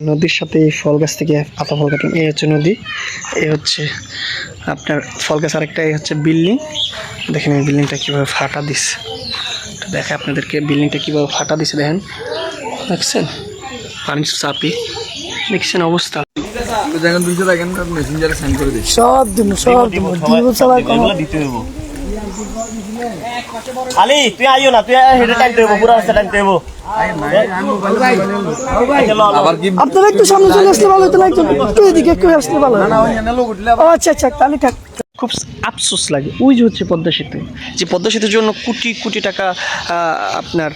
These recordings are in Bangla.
নদীর সাথে এই ফল গাছ থেকে পাতা ফল কাটেন এই হচ্ছে নদী এই হচ্ছে আপনার ফল গাছ আরেকটা এই হচ্ছে বিল্ডিং। দেখেন এই বিল্ডিংটা কীভাবে ফাটা দিছে। দেখে আপনাদেরকে বিল্ডিংটা কীভাবে ফাটা দিছে দেখেন। দেখছেন? পানি চাপি। দেখছেন অবস্থা? দেখেন দুইশো দেখেন মেসেঞ্জারে সেন্ড করে দিচ্ছি সব দিন সব দিন দুই বছর খালি তুই আইও না তুই হেডে টাইমতে হইব পুরো রাস্তা আবার কি আপনারা একটু সামনে চলে আসলে ভালো হতো না একটু এদিকে একটু আসলে ভালো আচ্ছা আচ্ছা তাহলে থাক। খুব আফসোস লাগে। ওই যে হচ্ছে পদ্মা সেতু। যে পদ্মা সেতুর জন্য কোটি কোটি টাকা আপনার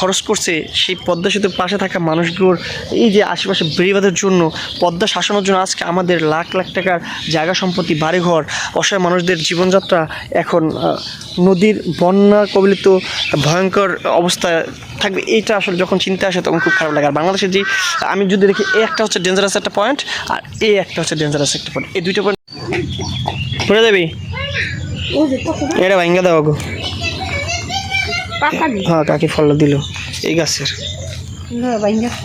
খরচ করছে সেই পদ্মা সেতুর পাশে থাকা মানুষগুলোর এই যে আশেপাশে বেড়িবাদের জন্য, পদ্মা শাসনের জন্য আজকে আমাদের লাখ লাখ টাকার জায়গা সম্পত্তি, বাড়িঘর, অসহায় মানুষদের জীবনযাত্রা এখন নদীর বন্যা কবলিত ভয়ঙ্কর অবস্থায় থাকবে, এইটা আসলে যখন চিন্তা আসে তখন খুব খারাপ লাগে। আর বাংলাদেশের যে, আমি যদি দেখি, এ একটা হচ্ছে ডেঞ্জারাস একটা পয়েন্ট আর এই একটা হচ্ছে ডেঞ্জারাস একটা পয়েন্ট এই দুইটা পয়েন্ট ঘুরে যাবি এটা ভাঙ্গা দাও গো। হ্যাঁ কাকি ফল দিল। এই গাছের।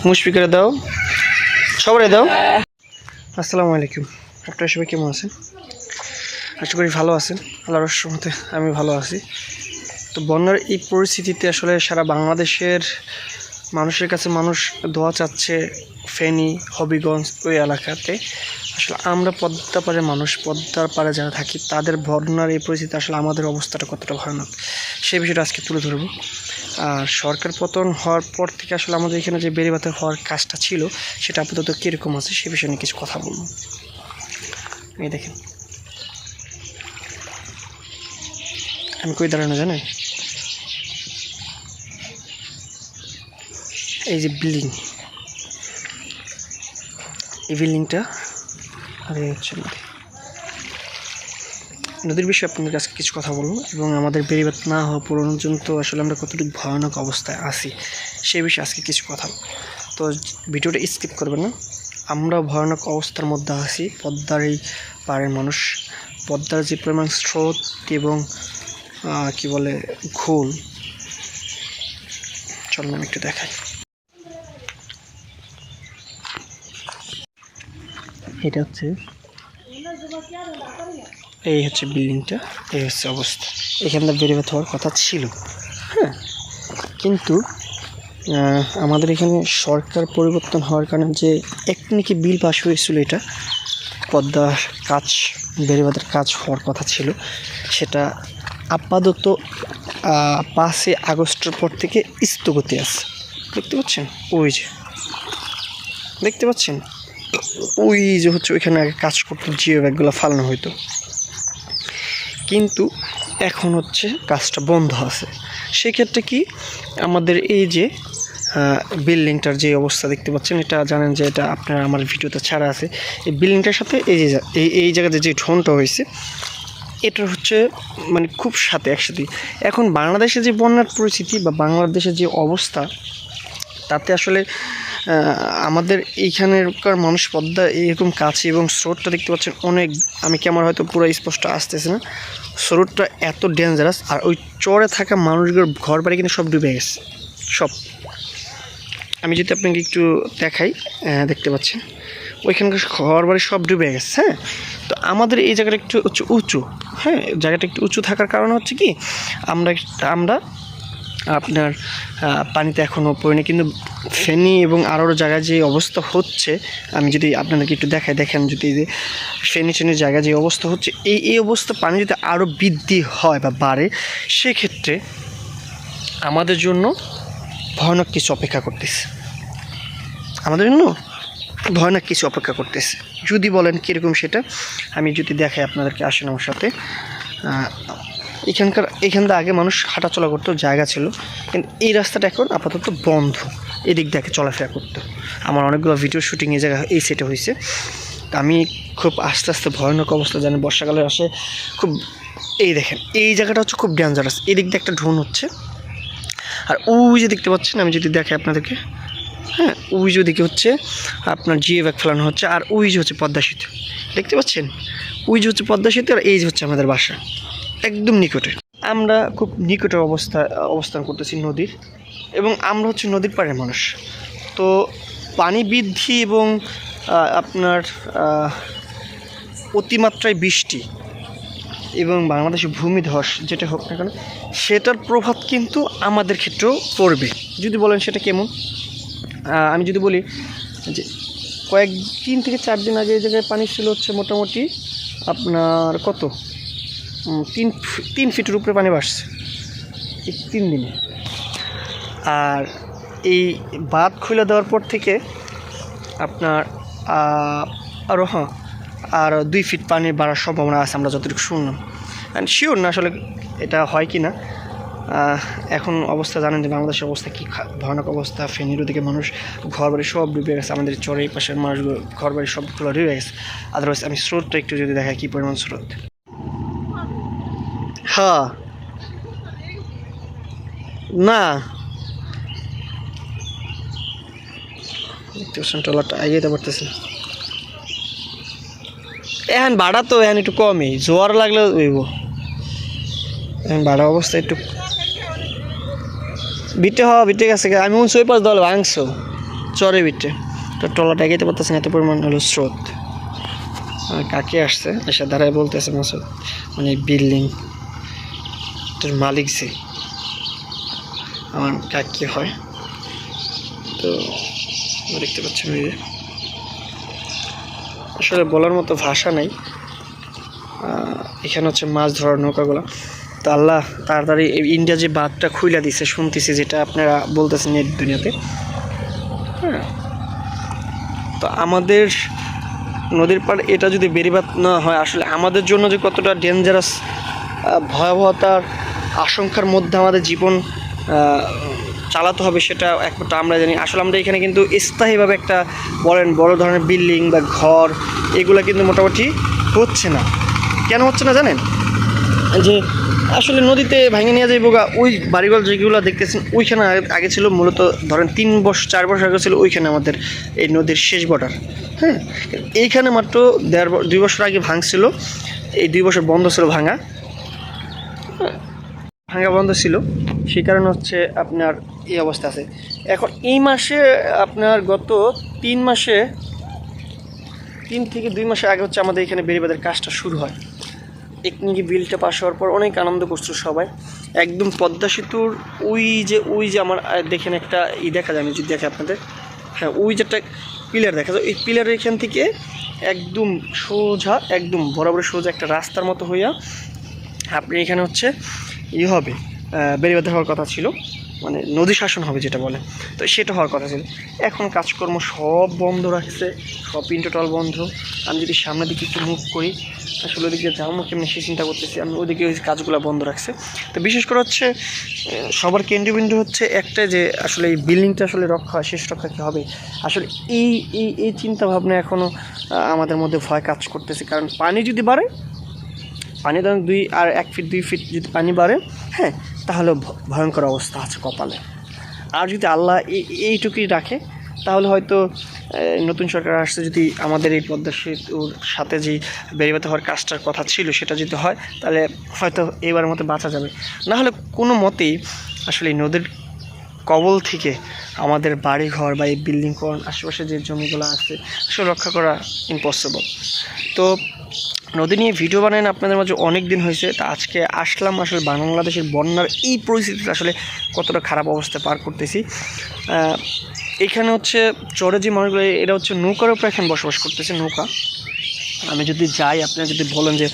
মুশফি করে দাও। সবাই দাও। আসসালামু আলাইকুম। আপনারা সবাই কেমন আছেন? আশা করি ভালো আছেন। আল্লাহর রহমতে আমি ভালো আছি। তো বন্যার এই পরিস্থিতিতে আসলে সারা বাংলাদেশের মানুষের কাছে মানুষ দোয়া চাচ্ছে ফেনী হবিগঞ্জ ওই এলাকাতে। আসলে আমরা পদ্মা পাড়ে মানুষ, পদ্মার পাড়ে যারা থাকি, তাদের বন্যার এই পরিস্থিতি আসলে আমাদের অবস্থাটা কতটা ভয়ানক সেই বিষয়টা আজকে তুলে ধরবো। আর সরকার পতন হওয়ার পর থেকে আসলে আমাদের এখানে যে বেড়িবাতে হওয়ার কাজটা ছিল, সেটা আপাতত কীরকম আছে সে বিষয়ে নিয়ে কিছু কথা বলব। এই দেখেন। আমি কই দাঁড়ানো জানেন এই যে বিল্ডিং, এই বিল্ডিংটা আর এই হচ্ছে নদী নদীর বিষয়ে আপনাদের কাছে কিছু কথা বলব এবং আমাদের বেড়িবাত না হওয়া পর্যন্ত আসলে আমরা কতটুকু ভয়ানক অবস্থায় আছি সেই বিষয়ে আজকে কিছু কথা। তো ভিডিওটা স্কিপ করবেন না। আমরা ভয়ানক অবস্থার মধ্যে আছি। পদ্মার এই পাড়ের মানুষ, পদ্মার যে পরিমাণ স্রোত এবং কি বলে ঘোল চলুন আমি একটু দেখাই। এটা হচ্ছে এই হচ্ছে বিল্ডিংটা, এই হচ্ছে অবস্থা। এখানটা বেরিয়ে হওয়ার কথা ছিল। হ্যাঁ কিন্তু আমাদের এখানে সরকার পরিবর্তন হওয়ার কারণে যে একনিকি বিল পাস হয়েছিল এটা, পদ্মার কাজ বেড়িবাদের কাজ হওয়ার কথা ছিল। সেটা আপাতত পাঁচই আগস্টের পর থেকে স্থগতি আছে। দেখতে পাচ্ছেন? ওই যে, দেখতে পাচ্ছেন? ওই যে হচ্ছে ওইখানে আগে কাজ করতো, জিও ব্যাগগুলো ফালানো হইতো। কিন্তু এখন হচ্ছে কাজটা বন্ধ আছে। সেক্ষেত্রে কি আমাদের এই যে বিল্ডিংটার যে অবস্থা দেখতে পাচ্ছেন, এটা জানেন যে এটা আপনার আমার ভিডিওতে ছাড়া আছে। এই বিল্ডিংটার সাথে এই যে, এই এই জায়গাতে যে ঢোনটা হয়েছে এটা হচ্ছে মানে খুব সাথে একসাথে। এখন বাংলাদেশে যে বন্যার পরিস্থিতি বা বাংলাদেশের যে অবস্থা, তাতে আসলে আমাদের এইখানেরকার মানুষ পদ্মা এরকম কাছে এবং স্রোতটা দেখতে পাচ্ছেন অনেক, আমি কি আমার হয়তো পুরো স্পষ্ট আসতেছে না। স্রোতটা এত ডেঞ্জারাস আর ওই চরে থাকা মানুষগুলোর ঘর বাড়ি কিন্তু সব ডুবে গেছে, সব। আমি যদি আপনাকে একটু দেখাই দেখতে পাচ্ছেন, ওইখানকার ঘর বাড়ি সব ডুবে গেছে হ্যাঁ? তো আমাদের এই জায়গাটা একটু উঁচু হ্যাঁ? জায়গাটা একটু উঁচু থাকার কারণ হচ্ছে কি, আমরা আমরা আপনার পানিতে এখনও পড়িনি। কিন্তু ফেনি এবং আরও জায়গায় যে অবস্থা হচ্ছে, আমি যদি আপনাদেরকে একটু দেখাই, দেখেন যদি যে ফেনী জায়গায় যে অবস্থা হচ্ছে, এই এই অবস্থা পানি যদি আরও বৃদ্ধি হয় বা বাড়ে, সেক্ষেত্রে আমাদের জন্য ভয়ানক কিছু অপেক্ষা করতেছে। আমাদের জন্য ভয়ানক কিছু অপেক্ষা করতেছে। যদি বলেন কীরকম সেটা, আমি যদি দেখাই আপনাদেরকে আসেন আমার সাথে এখানকার এখান থেকে আগে মানুষ হাঁটাচলা করতো, জায়গা ছিল। কিন্তু এই রাস্তাটা এখন আপাতত বন্ধ। এদিক দেখে চলাফেরা করতো। আমার অনেকগুলো ভিডিও শুটিং এই জায়গা, এই সেটে হয়েছে। আমি খুব আস্তে আস্তে ভয়ানক অবস্থা জানি বর্ষাকালে আসে খুব, এই দেখেন, এই জায়গাটা হচ্ছে খুব ডেঞ্জারাস এদিক দিয়ে একটা ঢোন হচ্ছে। আর ওই যে দেখতে পাচ্ছেন, আমি যদি দেখাই আপনাদেরকে হ্যাঁ ওই যে ওদিকে হচ্ছে আপনার জিএ ব্যাগ ফেলানো হচ্ছে, আর ওই যে হচ্ছে পদ্মা সেতু। দেখতে পাচ্ছেন? ওই যে হচ্ছে পদ্মা সেতু, আর এই যে হচ্ছে আমাদের বাসা। একদম নিকটে। আমরা খুব নিকটের অবস্থা, অবস্থান করতেছি নদীর এবং আমরা হচ্ছে নদীর পাড়ের মানুষ। তো পানি বৃদ্ধি এবং আপনার অতিমাত্রায় বৃষ্টি এবং বাংলাদেশে ভূমিধস যেটা হোক না কেন, সেটার প্রভাব কিন্তু আমাদের ক্ষেত্রেও পড়বে। যদি বলেন সেটা কেমন? আমি যদি বলি যে কয়েক তিন থেকে চার দিন আগে এই জায়গায় পানি ছিল হচ্ছে মোটামুটি আপনার কত? তিন তিন ফিটের উপরে পানি বাড়ছে তিন দিনে। আর এই বাঁধ খুলে দেওয়ার পর থেকে আপনার আরও হ্যাঁ আর দুই ফিট পানি বাড়ার সম্ভাবনা আছে আমরা যতটুকু শুনলাম। অ্যান্ড শিওর না, আসলে এটা হয় কি না এখন অবস্থা জানেন যে বাংলাদেশের অবস্থা কী ভয়ানক অবস্থা। ফেনীর ওদিকে মানুষ ঘর বাড়ি সব ডুবে গেছে। আমাদের চরে এই পাশের মানুষগুলো ঘর বাড়ি সবগুলো ডুবে গেছে। আদারওয়াইজ আমি স্রোতটা একটু যদি দেখাই, কী পরিমাণ স্রোত? হ্যাঁ না। দেখতে পাচ্ছেন ট্রলারটা এগিয়ে পারতেছে না। এখন ভাড়া তো এখন একটু কমই, জোয়ার লাগলে উইব এখন ভাড়া অবস্থা একটু বিটে হ বিটে গেছে আমি ওই পাশ দল ভাঙছো, চরে বিটে। তো ট্রলারটা এগিয়ে পারতেছে না, এত পরিমাণ হলো স্রোত। কাকে আসছে, এসে দাঁড়ায় বলতেছে মাসুদ মানে বিল্ডিং তোর মালিক যে, আমার কাকি হয়। তো দেখতে পাচ্ছেন এই যে, আসলে বলার মতো ভাষা নেই। এখানে হচ্ছে মাছ ধরার নৌকাগুলো। তো আল্লাহ তাড়াতাড়ি ইন্ডিয়া যে বাঁধটা খুইলা দিছে, শুনতেছি যেটা আপনারা বলতেছেন নেট দুনিয়াতে। হ্যাঁ। তো আমাদের নদীর পাড় এটা যদি বেরিবাদ না হয়, আসলে আমাদের জন্য যে কতটা ডেঞ্জারাস ভয়াবহতার আশঙ্কার মধ্যে আমাদের জীবন চালাতে হবে সেটা একমাত্র আমরা জানি। আসলে আমরা এখানে কিন্তু স্থায়ীভাবে একটা বলেন বড় ধরনের বিল্ডিং বা ঘর, এগুলো কিন্তু মোটামুটি হচ্ছে না। কেন হচ্ছে না জানেন? যে আসলে নদীতে ভেঙে নিয়ে যাইব গা, ওই বাড়িঘর যেগুলো দেখতেছেন, ওইখানে আগে- ছিল মূলত ধরেন তিন বছর চার বছর আগে ছিল ওইখানে আমাদের এই নদীর শেষ বর্ডার হ্যাঁ? এইখানে মাত্র দেড় দুই বছর আগে ভাঙছিল, এই দুই বছর বন্ধ ছিল ভাঙা। ভাঙা বন্ধ ছিল, সেই কারণে হচ্ছে আপনার এই অবস্থা আছে। এখন এই মাসে আপনার গত তিন মাসে, তিন থেকে দুই মাসে আগে হচ্ছে আমাদের এখানে বেড়িবাদের কাজটা শুরু হয়। টেকনিকি বিলটা পাশ হওয়ার পর অনেক আনন্দ করছিল সবাই। একদম পদ্মা সেতুর ওই যে ওই যে আমার দেখেন একটা ই দেখা যায়, আমি যদি দেখে আপনাদের। হ্যাঁ ওই যে একটা পিলার দেখা যায়। ওই পিলারের এখান থেকে একদম সোজা, একদম বরাবর সোজা একটা রাস্তার মতো হইয়া আপনি এখানে হচ্ছে ই হবে বেরিবাদ হওয়ার কথা ছিল মানে নদী শাসন হবে যেটা বলে, তো সেটা হওয়ার কথা ছিল। এখন কাজকর্ম সব বন্ধ রাখছে, সব ইন্টোটাল বন্ধ। আমি যদি সামনের দিকে একটু মুভ করি, আসলে ওদিকে যাব কেমনি সে চিন্তা করতেছি, আমি ওদিকে ওই কাজগুলো বন্ধ রাখছে। তো বিশেষ করে হচ্ছে সবার কেন্দ্রবিন্দু হচ্ছে একটা যে আসলে এই বিল্ডিংটা আসলে রক্ষা শেষ রক্ষা কী হবে? আসলে এই এই এই চিন্তা ভাবনা এখনও আমাদের মধ্যে ভয় কাজ করতেছে। কারণ পানি যদি বাড়ে পানি ধরেন দুই আর এক ফিট দুই ফিট যদি পানি বাড়ে হ্যাঁ তাহলে ভয়ঙ্কর অবস্থা আছে কপালে। আর যদি আল্লাহ এই- এইটুকুই রাখে, তাহলে হয়তো নতুন সরকার আসছে, যদি আমাদের এই পদ্মা সেতুর সাথে যে বেরিবাতে হওয়ার কাজটার কথা ছিল, সেটা যদি হয়, তাহলে হয়তো এবার মতো বাঁচা যাবে। না হলে কোনো মতেই আসলে নদীর কবল থেকে আমাদের বাড়ি ঘর বা এই বিল্ডিং আশেপাশে যে জমিগুলো আছে আসলে রক্ষা করা ইম্পসিবল তো নদী নিয়ে ভিডিও বানান আপনাদের মাঝে অনেক দিন হয়েছে, তা আজকে আসলাম আসলে বাংলাদেশের বন্যার এই পরিস্থিতিতে আসলে কতটা খারাপ অবস্থা পার করতেছি। এখানে হচ্ছে চরে যে মানুষগুলো, এরা হচ্ছে নৌকার উপরে এখানে বসবাস করতেছে, নৌকা। আমি যদি যাই আপনারা যদি বলেন যে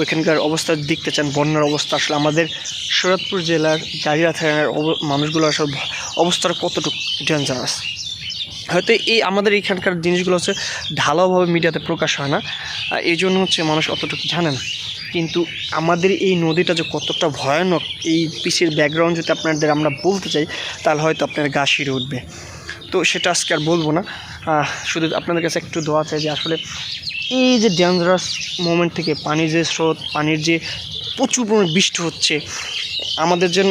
ওইখানকার অবস্থা দেখতে চান, বন্যার অবস্থা, আসলে আমাদের শরৎপুর জেলার জারিয়া থানার মানুষগুলো আসলে অবস্থার কতটুকু ডেঞ্জারাস হয়তো এই আমাদের এইখানকার জিনিসগুলো হচ্ছে ঢালাওভাবে মিডিয়াতে প্রকাশ হয় না এই জন্য হচ্ছে মানুষ অতটুকু জানে না। কিন্তু আমাদের এই নদীটা যে কতটা ভয়ানক, এই পিসের ব্যাকগ্রাউন্ড যদি আপনাদের আমরা বলতে চাই, তাহলে হয়তো আপনার গা শিরে উঠবে। তো সেটা আজকে আর বলব না। শুধু আপনাদের কাছে একটু দোয়া চাই যে আসলে এই যে ডেঞ্জারাস মোমেন্ট থেকে পানির যে স্রোত, পানির যে প্রচুর পরিমাণে বৃষ্টি হচ্ছে, আমাদের যে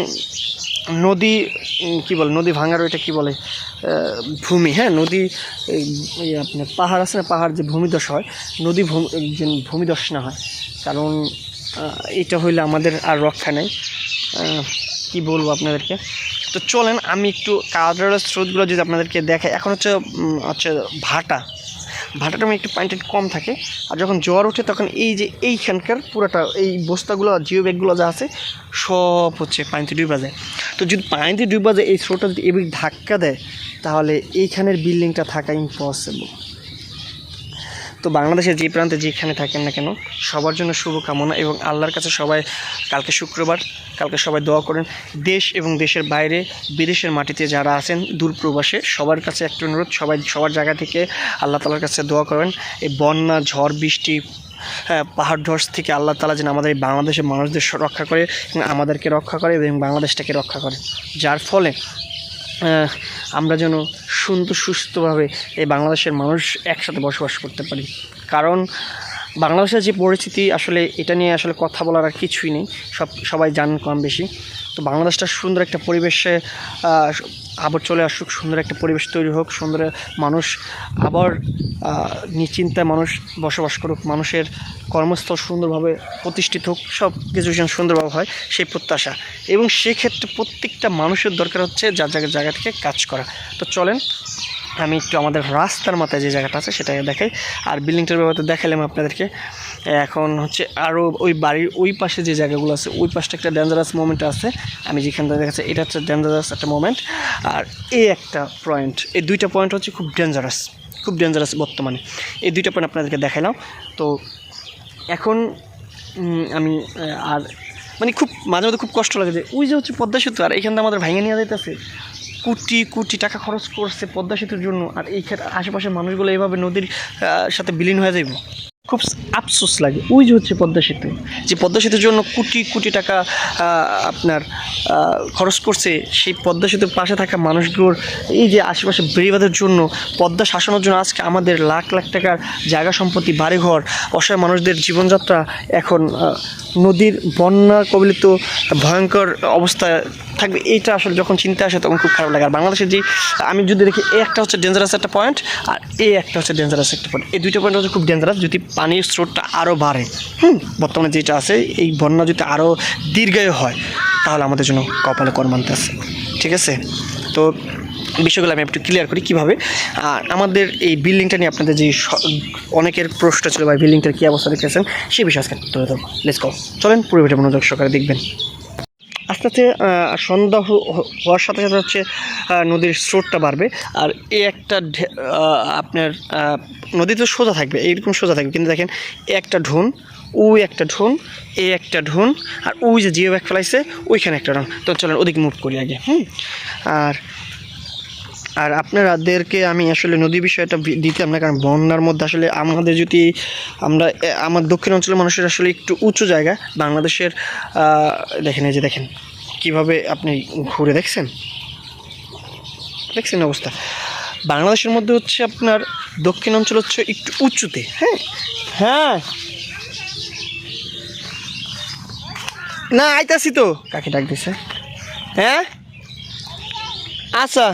নদী কি বলে, নদী ভাঙার ওইটা কি বলে ভূমি হ্যাঁ নদী আপনার পাহাড় আছে না, পাহাড় যে ভূমিদশ হয়, নদী যে ভূমিদশ না হয়, কারণ এটা হইলে আমাদের আর রক্ষা নেই কি বলব আপনাদেরকে? তো চলেন, আমি একটু কাজের স্রোতগুলো যদি আপনাদেরকে দেখাই, এখন হচ্ছে হচ্ছে ভাটা ভাটাটা একটু পানিটা কম থাকে। আর যখন জ্বর ওঠে তখন এই যে এইখানকার পুরোটা এই বস্তাগুলো, জিও ব্যাগগুলো যা আছে, সব হচ্ছে পানিতে ডুবা যায়। তো যদি পানিতে ডুবা যায়, এই স্রোতটা যদি এবার ধাক্কা দেয়, তাহলে এইখানের বিল্ডিংটা থাকা ইম্পসিবল তো বাংলাদেশের যে প্রান্তে যেখানে থাকেন না কেন, সবার জন্য শুভকামনা এবং আল্লাহর কাছে সবাই কালকে শুক্রবার, কালকে সবাই দোয়া করেন। দেশ এবং দেশের বাইরে, বিদেশের মাটিতে যারা আছেন দূর প্রবাসে সবার কাছে একটা অনুরোধ, সবাই সবার জায়গা থেকে আল্লাহ তালার কাছে দোয়া করেন। এই বন্যা, ঝড়, বৃষ্টি হ্যাঁ পাহাড় ধস থেকে আল্লাহ তালা যেন আমাদের বাংলাদেশের মানুষদের রক্ষা করে আমাদেরকে রক্ষা করে এবং বাংলাদেশটাকে রক্ষা করে। যার ফলে আমরা যেন সুন্দর সুস্থভাবে এই বাংলাদেশের মানুষ একসাথে বসবাস করতে পারি। কারণ বাংলাদেশের যে পরিস্থিতি, আসলে এটা নিয়ে আসলে কথা বলার আর কিছুই নেই। সব, সবাই জান কম বেশি। তো বাংলাদেশটা সুন্দর একটা পরিবেশে আবার চলে আসুক, সুন্দর একটা পরিবেশ তৈরি হোক, সুন্দর মানুষ আবার নিশ্চিন্তায় মানুষ বসবাস করুক, মানুষের কর্মস্থল সুন্দরভাবে প্রতিষ্ঠিত হোক, সব কিছু যেন সুন্দরভাবে হয়, সেই প্রত্যাশা। এবং সেক্ষেত্রে প্রত্যেকটা মানুষের দরকার হচ্ছে যার জায়গার জায়গা থেকে কাজ করা। তো চলেন, আমি একটু আমাদের রাস্তার মাথায় যে জায়গাটা আছে সেটাকে দেখাই। আর বিল্ডিংটার ব্যাপারে দেখালাম আপনাদেরকে। এখন হচ্ছে আরও ওই বাড়ির ওই পাশে যে জায়গাগুলো আছে, ওই পাশটা একটা ডেঞ্জারাস মোমেন্ট আছে। আমি যেখানটা দেখাচ্ছি, এটা হচ্ছে ডেঞ্জারাস একটা মোমেন্ট আর এই একটা পয়েন্ট এই দুইটা পয়েন্ট হচ্ছে খুব ডেঞ্জারাস খুব ডেঞ্জারাস বর্তমানে। এই দুইটা পয়েন্ট আপনাদেরকে দেখাইলাম তো এখন আমি আর মানে খুব, মাঝে মধ্যে খুব কষ্ট লাগে যে, ওই যে হচ্ছে পদ্মা সেতু, আর এইখানটা আমাদের ভেঙে নিয়ে যেতেছে কোটি কোটি টাকা খরচ করছে পদ্মা সেতুর জন্য, আর এইখানে আশেপাশের মানুষগুলো এইভাবে নদীর সাথে বিলীন হয়ে যাইব। খুব আফসোস লাগে। ওই যে হচ্ছে পদ্মা সেতু। যে পদ্মা সেতুর জন্য কোটি কোটি টাকা আপনার খরচ করছে সেই পদ্মা সেতুর পাশে থাকা মানুষগুলোর এই যে আশেপাশে বেড়িবাদের জন্য, পদ্মা শাসনের জন্য আজকে আমাদের লাখ লাখ টাকার জায়গা সম্পত্তি, বাড়িঘর, অসহায় মানুষদের জীবনযাত্রা এখন নদীর বন্যা কবলিত ভয়ঙ্কর অবস্থায় থাকবে, এইটা আসলে যখন চিন্তা আসে তখন খুব খারাপ লাগে। আর বাংলাদেশের যে, আমি যদি দেখি এই একটা হচ্ছে ডেঞ্জারাস একটা পয়েন্ট আর এই একটা হচ্ছে ডেঞ্জারাস একটা পয়েন্ট এই দুইটা পয়েন্ট হচ্ছে খুব ডেঞ্জারাস যদি পানির স্রোতটা আরও বাড়ে। হুম, বর্তমানে যেটা আছে, এই বন্যা যদি আরও দীর্ঘায়ু হয়, তাহলে আমাদের জন্য কপালে কর্মান্তে আছে। ঠিক আছে? তো বিষয়গুলো আমি একটু ক্লিয়ার করি কীভাবে। আমাদের এই বিল্ডিংটা নিয়ে আপনাদের যে অনেকের প্রশ্ন ছিল বা বিল্ডিংটার কী অবস্থা দেখেছেন সেই বিষয়ে আজকে তুলে ধরবো। লেটস কল চলেন, পুরো ভিডিও মনোযোগ সহকারে দেখবেন। আস্তে আস্তে সন্ধ্যা হওয়ার সাথে সাথে হচ্ছে নদীর স্রোতটা বাড়বে। আর এই একটা আপনার নদী তো সোজা থাকবে, এইরকম সোজা থাকবে। কিন্তু দেখেন, একটা ঢোন ওই একটা ঢোন এ একটা ঢোন আর ওই যে জিও ব্যাগ ফেলাইছে, ওইখানে একটা ঢোন তো চলেন, ওদিকে মুভ করি আগে, হুম? আর আর আপনারাদেরকে আমি আসলে নদী বিষয়টা দিতাম না, কারণ বন্যার মধ্যে আসলে আমাদের যদি আমরা আমার দক্ষিণ অঞ্চলের মানুষের আসলে একটু উঁচু জায়গা, বাংলাদেশের দেখেন এই যে দেখেন, কীভাবে আপনি ঘুরে দেখছেন? দেখছেন অবস্থা? বাংলাদেশের মধ্যে হচ্ছে আপনার দক্ষিণ অঞ্চল হচ্ছে একটু উঁচুতে হ্যাঁ? হ্যাঁ। না, আইতাছি তো। কাকে ডাক দিছে? হ্যাঁ? আচ্ছা।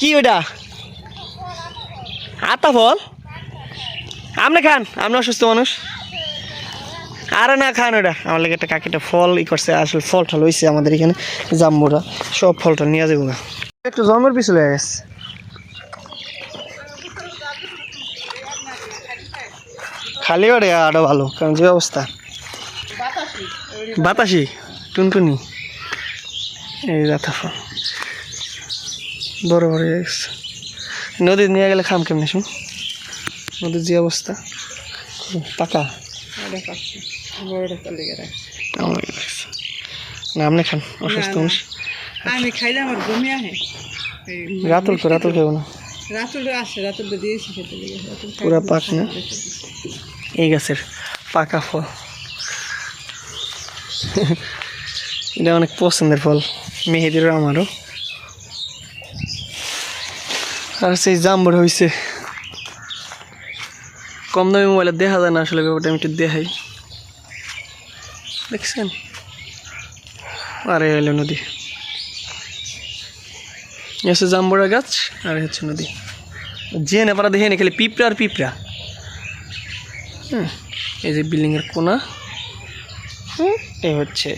কি ওইটা? আতা ফল? আপনি খান আপনি অসুস্থ মানুষ। আরে না, খান ওটা আমার লাগে একটা কাকিটা ফল ই করছে, আসলে ফল টল হয়েছে আমাদের এখানে জাম্বুরা সব ফল ফলটা নিয়ে যাব গা। একটু জন্মের পিছু লেগে গেছে। খালি ওরে, আরও ভালো, কারণ যে অবস্থা। বাতাসি টুনটুনি। এই যাতা ফল। বড় বড় হয়ে গেছে। নদী নিয়ে গেলে খাম কেমনি শুন? নদীর যে অবস্থা পাকা। না আপনি খান অসুস্থ মানুষ। আমি খাইলে আমার বমি আহে। রাতুল তো রাতুল খেব না। রাতুল আসে রাতুল দিয়েছি খেতে পুরা পাক না? এই গাছের পাকা ফল। এটা অনেক পছন্দের ফল মেহেদিরও আমারও আর সেই জাম্বর হয়েছে কম দামি মোবাইলে দেখা যায় না আসলে, ব্যাপারটা আমি একটু দেখাই। দেখছেন? আরে এলো নদী। এ হচ্ছে জাম্বরা গাছ, আর হচ্ছে নদী। যে নেপারা দেখে নি, খালি পিঁপড়া আর পিঁপড়া। হুম, এই যে বিল্ডিংয়ের কোনা। হুম এই হচ্ছে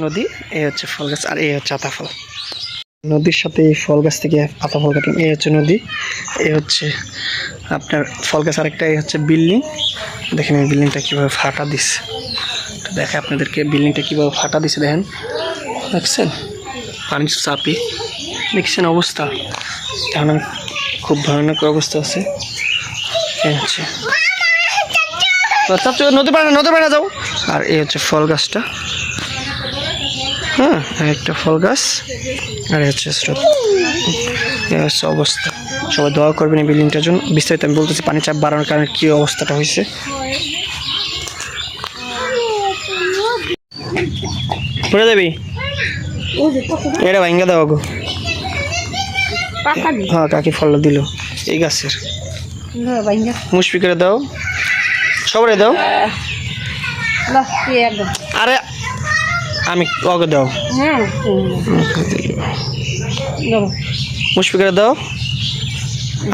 নদী এই হচ্ছে ফল গাছ, আর এই হচ্ছে আতা ফল। নদীর সাথে এই ফল গাছ থেকে পাতা ফল কাটলাম এই হচ্ছে নদী, এই হচ্ছে আপনার ফল গাছ, আরেকটা এই হচ্ছে বিল্ডিং। দেখেন এই বিল্ডিংটা কীভাবে ফাটা দিচ্ছে তো দেখে আপনাদেরকে বিল্ডিংটা কীভাবে ফাটা দিছে, দেখেন। দেখছেন? পানির চাপে। দেখছেন অবস্থা? এখন খুব ভয়ানক অবস্থা আছে। এই হচ্ছে। নদী পাড়া নদী পাড়া যাও। আর এই হচ্ছে ফল গাছটা। হ্যাঁ একটা ফল গাছ আর হচ্ছে স্রোত। হচ্ছে অবস্থা। সবাই দোয়া করবেন এই বিল্ডিংটার জন্য। বিস্তারিত আমি বলতেছি পানি চাপ বাড়ানোর কারণে কী অবস্থাটা হয়েছে। পড়ে যাবি? এটা ভাঙ্গা দাও গো। হ্যাঁ কাকি ফলটা দিল। এই গাছের। মুশফি করে দাও। সবাই দাও। আরে আমি অগে দাও। মুশফি করে দাও।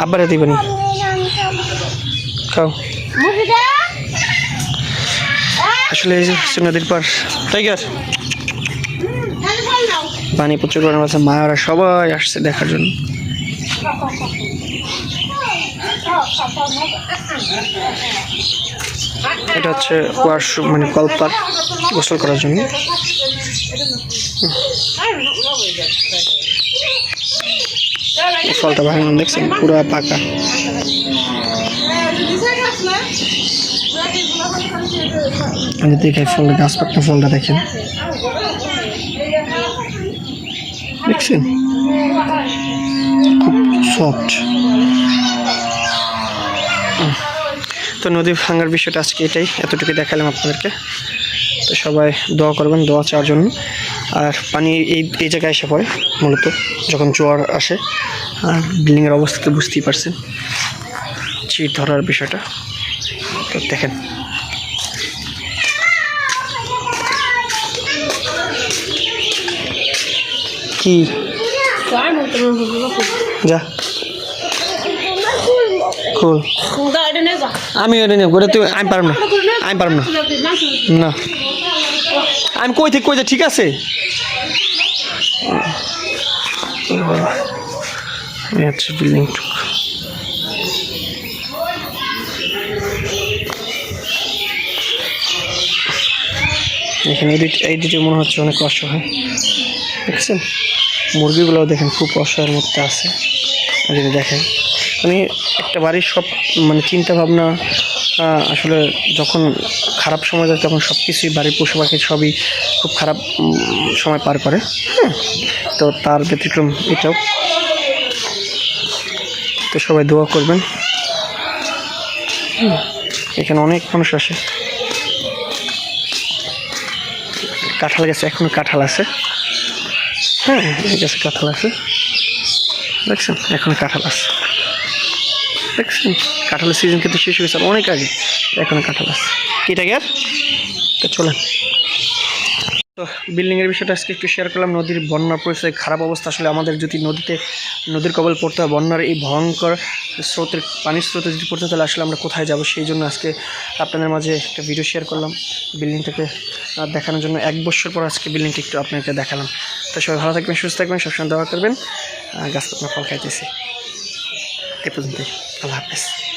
আব্বারে দিবেনি খাও। আসলে এই যে নদীর পার টাইগার। পানি প্রচুর পরিমাণে আছে। মায়েরা সবাই আসছে দেখার জন্য। এটা হচ্ছে ওয়াশরুম মানে কলপার গোসল করার জন্য। ফলটা ভাঙানো দেখছেন, পুরো পাকা। দেখে ফলটা গাছ পাকনা ফলটা দেখেন। দেখছেন? খুব সফট তো নদী ভাঙার বিষয়টা আজকে এটাই এতটুকু দেখালাম আপনাদেরকে। তো সবাই দোয়া করবেন দোয়া চাওয়ার জন্য। আর পানি এই এই জায়গায় এসে পড়ে মূলত যখন জোয়ার আসে আর বিল্ডিংয়ের অবস্থা তো বুঝতেই পারছেন চিট ধরার বিষয়টা। তো দেখেন। কি? যা। খুল আমি নেব ওটা আমি পারব না। আমি পারব না। না। আমি কই থেকে কই ঠিক আছে? বিল্ডিং এই দিক এই দিকে মনে হচ্ছে অনেক কষ্ট হয় দেখছেন? মুরগিগুলোও দেখেন খুব অসহায়ের মধ্যে আছে। যদি দেখেন মানে একটা বাড়ির সব মানে চিন্তা ভাবনা আসলে যখন খারাপ সময় যায় তখন সব কিছুই বাড়ির পশু পাখি সবই খুব খারাপ সময় পার করে হ্যাঁ? তো তার ব্যতিক্রম এটাও। তো সবাই দোয়া করবেন। এখানে অনেক মানুষ আসে। কাঁঠাল গাছে এখনও কাঁঠাল আছে। হ্যাঁ এই গাছে কাঁঠাল আছে। দেখছেন, এখনও কাঁঠাল আছে। দেখছেন কাঁঠালের সিজন কিন্তু শেষ হয়েছে অনেক আগে। এখন কাঁঠাল আছে। কিটা গের তো চলেন। তো বিল্ডিংয়ের বিষয়টা আজকে একটু শেয়ার করলাম। নদীর বন্যার পরিস্থিতি, খারাপ অবস্থা। আসলে আমাদের যদি নদীতে, নদীর কবল পড়তে হয়, বন্যার এই ভয়ঙ্কর স্রোতের পানির স্রোতে যদি পড়তে তাহলে আসলে আমরা কোথায় যাব? সেই জন্য আজকে আপনাদের মাঝে একটা ভিডিও শেয়ার করলাম। বিল্ডিংটাকে দেখানোর জন্য এক বছর পর আজকে বিল্ডিংটা একটু আপনাকে দেখালাম। তো সবাই ভালো থাকবেন, সুস্থ থাকবেন, সবসময় দেওয়া করবেন। গাছপালা ফল খাইতেছি। এ পর্যন্তই। আল্লাহ